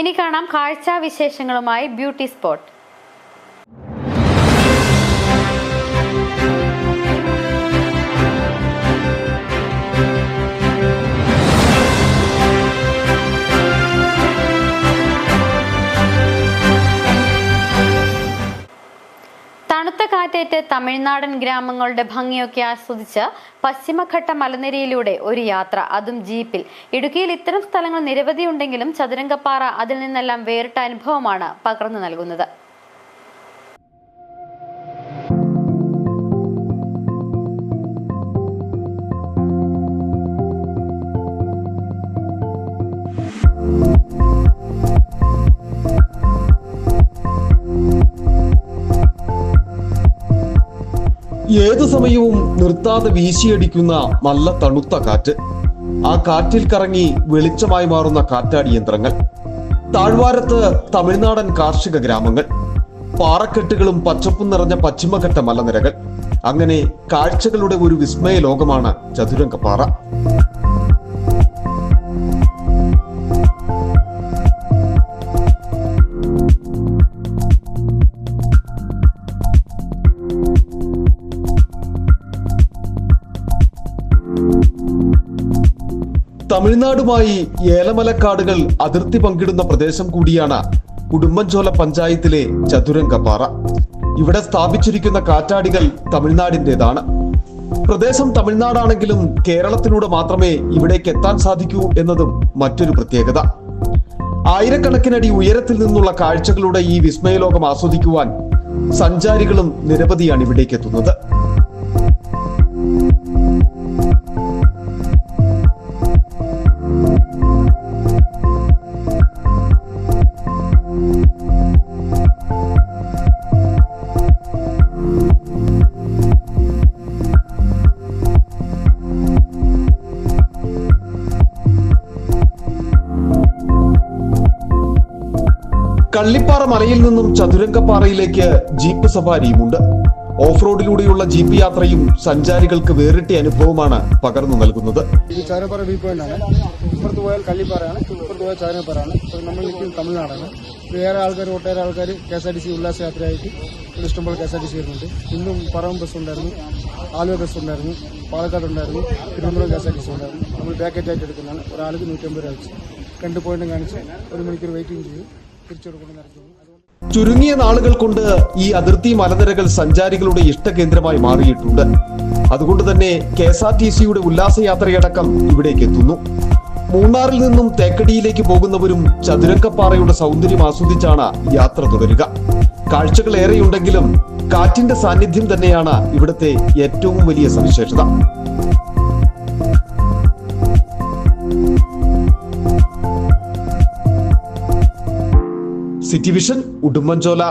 ഇനി കാണാം കാഴ്ചാ വിശേഷങ്ങളുമായി ബ്യൂട്ടി സ്പോട്ട്. തണുത്ത കാറ്റേറ്റ് തമിഴ്നാടൻ ഗ്രാമങ്ങളുടെ ഭംഗിയൊക്കെ ആസ്വദിച്ച് പശ്ചിമഘട്ട മലനിരയിലൂടെ ഒരു യാത്ര അതും ജീപ്പിൽ. ഇടുക്കിയിൽ ഇത്തരം സ്ഥലങ്ങൾ നിരവധിയുണ്ടെങ്കിലും ചതുരംഗപ്പാറ അതിൽ നിന്നെല്ലാം വേറിട്ട അനുഭവമാണ് പകർന്നു നൽകുന്നത്. ഏതു സമയവും നിർത്താതെ വീശിയടിക്കുന്ന നല്ല തണുത്ത കാറ്റ്. ആ കാറ്റിൽ കറങ്ങി വെളിച്ചമായി മാറുന്ന കാറ്റാടി യന്ത്രങ്ങൾ. താഴ്വാരത്ത് തമിഴ്നാടൻ കാർഷിക ഗ്രാമങ്ങൾ. പാറക്കെട്ടുകളും പച്ചപ്പും നിറഞ്ഞ പശ്ചിമഘട്ട മലനിരകൾ. അങ്ങനെ കാഴ്ചകളുടെ ഒരു വിസ്മയ ലോകമാണ് ചതുരംഗപ്പാറ തമിഴ്നാടുമായി ഏലമലക്കാടുകൾ അതിർത്തി പങ്കിടുന്ന പ്രദേശം കൂടിയാണ് കുടുംബഞ്ചോല പഞ്ചായത്തിലെ ചതുരംഗപ്പാറ. ഇവിടെ സ്ഥാപിച്ചിരിക്കുന്ന കാറ്റാടികൾ തമിഴ്നാടിന്റെതാണ്. പ്രദേശം തമിഴ്നാടാണെങ്കിലും കേരളത്തിലൂടെ മാത്രമേ ഇവിടേക്ക് എത്താൻ സാധിക്കൂ എന്നതും മറ്റൊരു പ്രത്യേകത. ആയിരക്കണക്കിനടി ഉയരത്തിൽ നിന്നുള്ള കാഴ്ചകളുടെ ഈ വിസ്മയലോകം ആസ്വദിക്കുവാൻ സഞ്ചാരികളും നിരവധിയാണ് ഇവിടേക്ക് എത്തുന്നത്. കള്ളിപ്പാറ മലയിൽ നിന്നും ചതുരംഗപ്പാറയിലേക്ക് ജീപ്പ് സഫാരിയുമുണ്ട് ഓഫ് റോഡിലൂടെയുള്ള ജീപ്പ് യാത്രയും സഞ്ചാരികൾക്ക് വേറിട്ട അനുഭവമാണ് പകർന്നു നൽകുന്നത്. ചാരപ്പാറ വ്യൂ പോയിന്റ് ആണ്. ഇപ്പുറത്ത് പോയാൽ കള്ളിപ്പാറയാണ് ഇപ്പുറത്ത് നമ്മൾ നിൽക്കുന്നത് തമിഴ്നാടാണ്. വേറെ ആൾക്കാർ ഒട്ടേറെ ആൾക്കാർ K S R T C ഉല്ലാസയാത്രയായിട്ട് ഇഷ്ടംപോലെ K S R T C വരുന്നുണ്ട്. ഇന്നും പറവം ബസ് ഉണ്ടായിരുന്നു ആലുവ ബസ് ഉണ്ടായിരുന്നു പാലക്കാട് ഉണ്ടായിരുന്നു Thiruvananthapuram K S R T C ഉണ്ടായിരുന്നു. നമ്മൾ പാക്കറ്റ് ആയിട്ട് എടുക്കുന്നതാണ്. ഒരാൾക്ക് നൂറ്റമ്പത് രൂപ വെച്ച്. രണ്ട് പോയിന്റും കാണിച്ച് ഒരു മണിക്കൂർ വെയിറ്റിംഗ് ചെയ്യും ചുരുങ്ങിയ നാളുകൾ കൊണ്ട് ഈ അതിർത്തി മലനിരകൾ സഞ്ചാരികളുടെ ഇഷ്ടകേന്ദ്രമായി മാറിയിട്ടുണ്ട്. അതുകൊണ്ട് തന്നെ കെ എസ് ആർ ടി സിയുടെ ഉല്ലാസയാത്രയടക്കം ഇവിടേക്ക് എത്തുന്നു മൂന്നാറിൽ നിന്നും തേക്കടിയിലേക്ക് പോകുന്നവരും ചതുരക്കപ്പാറയുടെ സൗന്ദര്യം ആസ്വദിച്ചാണ് യാത്ര തുടരുക. കാഴ്ചകൾ ഏറെയുണ്ടെങ്കിലും കാറ്റിന്റെ സാന്നിധ്യം തന്നെയാണ് ഇവിടുത്തെ ഏറ്റവും വലിയ സവിശേഷത. City vision Udumbanchola.